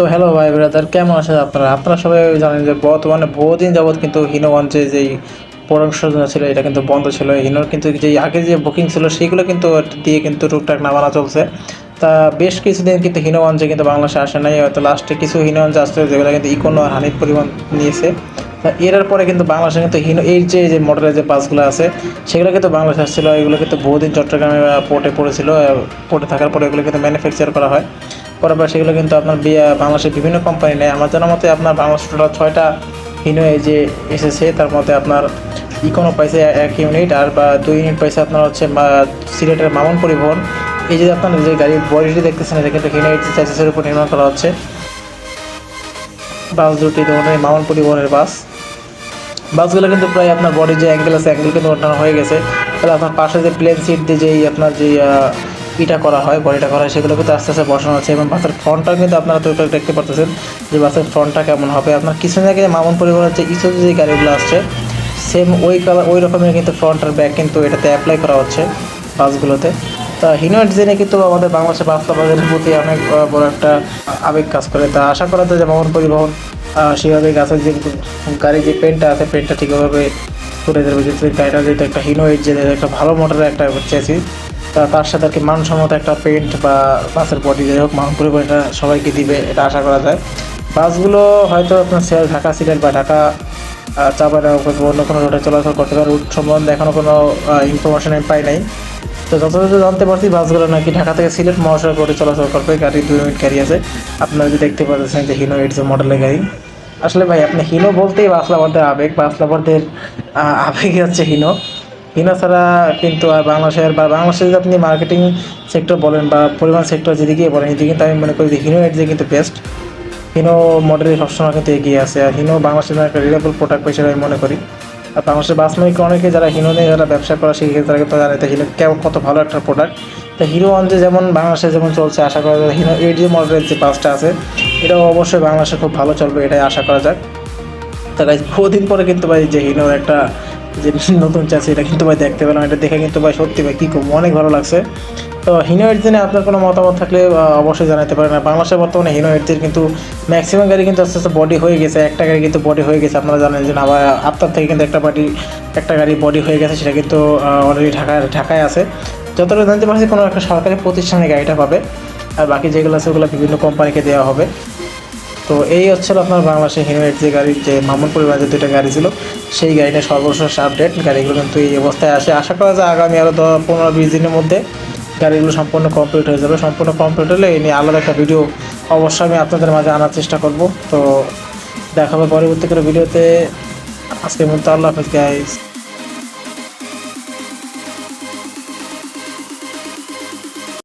তো হ্যালো ভাই ব্রাদার কেমন আছেন আপনারা? আপনারা সবাই জানেন যে বর্তমানে বহুদিন যাবৎ কিন্তু হিনোগঞ্জে যেই পরামর্শনা ছিল, এটা কিন্তু বন্ধ ছিল। হিনোর কিন্তু যেই আগে যে বুকিং ছিল সেইগুলো কিন্তু দিয়ে কিন্তু টুকটাক নামানো চলছে। তা বেশ কিছুদিন কিন্তু হিনোগঞ্জে কিন্তু বাংলাদেশে আসে নাই, হয়তো লাস্টে কিছু হিনোগঞ্জ আসছে, যেগুলো কিন্তু ইকোনো হানিফ পরিমাণ নিয়েছে। তা এর পরে কিন্তু বাংলাদেশে কিন্তু হিনো এই যে যে মডেলের যে বাসগুলো আছে, সেগুলো কিন্তু বাংলাদেশে আসছিল। এগুলো কিন্তু বহুদিন চট্টগ্রামে পোর্টে পড়েছিল। পোর্টে থাকার পরে এগুলো কিন্তু ম্যানুফ্যাকচার করা হয়। করার পর সেগুলো কিন্তু আপনার বাংলাদেশের বিভিন্ন কোম্পানি নেয়। আমার জানার মতে আপনার বাংলাদেশ টোটাল ছয়টা হিনো এই যে এসেছে, তার মধ্যে আপনার ইকোনো পাইছে এক ইউনিট আর বা দুই ইউনিট পাইছে আপনার হচ্ছে সিলেটের মামুন পরিবহন। এই যে আপনার যে গাড়ির বডিটি দেখতেছেন, এটা কিন্তু হিনো চার্জেসের উপর নির্মাণ করা হচ্ছে। বাস দুটি ধরনের মামুন পরিবহনের বাস। বাসগুলো কিন্তু প্রায় আপনার বডির যে অ্যাঙ্গেল আছে অ্যাঙ্গেল কিন্তু ওঠানো হয়ে গেছে। তাহলে আপনার পাশে যে প্লেন সিট দিয়ে যেই আপনার যে ইটা করা হয়, বডিটা করা হয়, সেগুলো কিন্তু আস্তে আস্তে বসানো আছে এবং বাসের ফ্রন্টটা কিন্তু আপনারা তো দেখতে পারতেছেন যে বাসের ফ্রন্টটা কেমন হবে। আপনার কিছুদিন আগে মামুন পরিবহনের যে ইসুজু যে গাড়িগুলো আসছে, সেম ওই কালার ওই রকমের কিন্তু ফ্রন্ট আর ব্যাক কিন্তু এটাতে অ্যাপ্লাই করা হচ্ছে বাসগুলোতে। তা হিনো ডিজাইনে কিন্তু আমাদের বাংলাদেশের বাস্তব বাজারের প্রতি অনেক বড় একটা আবেগ কাজ করে। তা আশা করা যায় যে মামুন পরিবহন সেভাবে গাছের যে গাড়ির যে পেনটা আছে পেনটা ঠিকভাবে করে দেবে যেহেতু গাড়িটা যেহেতু একটা হিনো এইট যে একটা ভালো মডেলের একটা চেয়েছি তার সাথে আর কি মানসম্মত একটা পেন্ট বা বাসের বডি যাই হোক মাউন্ট পরিবহন এটা সবাইকে দিবে, এটা আশা করা যায়। বাসগুলো হয়তো আপনার সে- ঢাকা সিলেট বা ঢাকা চাপাড়া অন্য কোনো রোডে চলাচল করতে পারে। রুট সম্বন্ধে এখনও কোনো ইনফরমেশন আমি পাই নাই। তো যতটুকু জানতে পারছি বাসগুলো নাকি ঢাকা থেকে সিলেট মহাশয় করে চলাচল করবে, গাড়ি দুই মিনিট গাড়ি আছে। আপনারা যদি দেখতে পাচ্ছেন যে হিনো এইটস মডেলের গাড়ি। আসলে ভাই, আপনি হিনো বলতেই বাসলাবাদের আবেগ বাসলাবাদের আবেগ হচ্ছে হিনো হিনো ছাড়া কিন্তু আর বাংলাদেশের বা বাংলাদেশে যদি আপনি মার্কেটিং সেক্টর বলেন বা পরিবহন সেক্টর যেদিকে বলেন, এদিকে কিন্তু আমি মনে করি যে হিনো যে কিন্তু বেস্ট হিনো মডেলে সবসময় কিন্তু এগিয়ে আছে আর হিনো বাংলাদেশের একটা রিলেবল প্রোডাক্ট হিসেবে আমি মনে করি। আর বাংলাদেশের বাস মালিক অনেকে যারা হিনো নিয়ে যারা ব্যবসা করা শিখে তারা কিন্তু জানে যে হিনো কেমন, কত ভালো একটা প্রোডাক্ট তো হিরো ওয়ান যে যেমন বাংলাদেশে যেমন চলছে, আশা করা যায় হিনো এইট মডেলের যে বাসটা আছে, এটাও অবশ্যই বাংলাদেশে খুব ভালো চলবে, এটাই আশা করা যাক। তা গাইজ বহুদিন পরে কিন্তু ভাই যে হিনোর একটা যে নতুন চাষি, এটা কিন্তু ভাই দেখতে পেলাম, এটা দেখে কিন্তু ভাই সত্যি ভাই কী করব, অনেক ভালো লাগছে। তো হিনো এডজিনে আপনার কোনো মতামত থাকলে অবশ্যই জানাতে পারেন। আর বাংলাদেশে বর্তমানে হিনো এডজির কিন্তু ম্যাক্সিমাম গাড়ি কিন্তু আস্তে আস্তে বডি হয়ে গেছে, একটা গাড়ি কিন্তু বডি হয়ে গেছে। আপনারা জানেন যে আবার আপনার থেকে কিন্তু একটা বাড়ি একটা গাড়ি বডি হয়ে গেছে, সেটা কিন্তু অলরেডি ঢাকায় ঢাকায় আছে। যতটা জানতে পারছি, কোনো একটা সরকারি প্রতিষ্ঠানে গাড়িটা পাবে। আর বাকি যেগুলো আছে, ওগুলো বিভিন্ন কোম্পানিকে দেওয়া হবে। তো এই হচ্ছিল আপনার বাংলাদেশের হিনোয়েট যে গাড়ির যে মামুন পরিবারের যে দুটো গাড়ি ছিল, সেই গাড়িটা সর্বশেষ আপডেট গাড়িগুলো কিন্তু এই অবস্থায় আসে আশা করা যায় আগামী আরও পনেরো, বিশ দিনের মধ্যে গাড়িগুলো সম্পূর্ণ কমপ্লিট হয়ে যাবে। সম্পূর্ণ কমপ্লিট হলে এই নিয়ে আলাদা একটা ভিডিও অবশ্যই আমি আপনাদের মাঝে আনার চেষ্টা করব। তো দেখা হবে পরবর্তী করে ভিডিওতে আজকের মধ্যে আল্লাহ হাফিজ গাইজ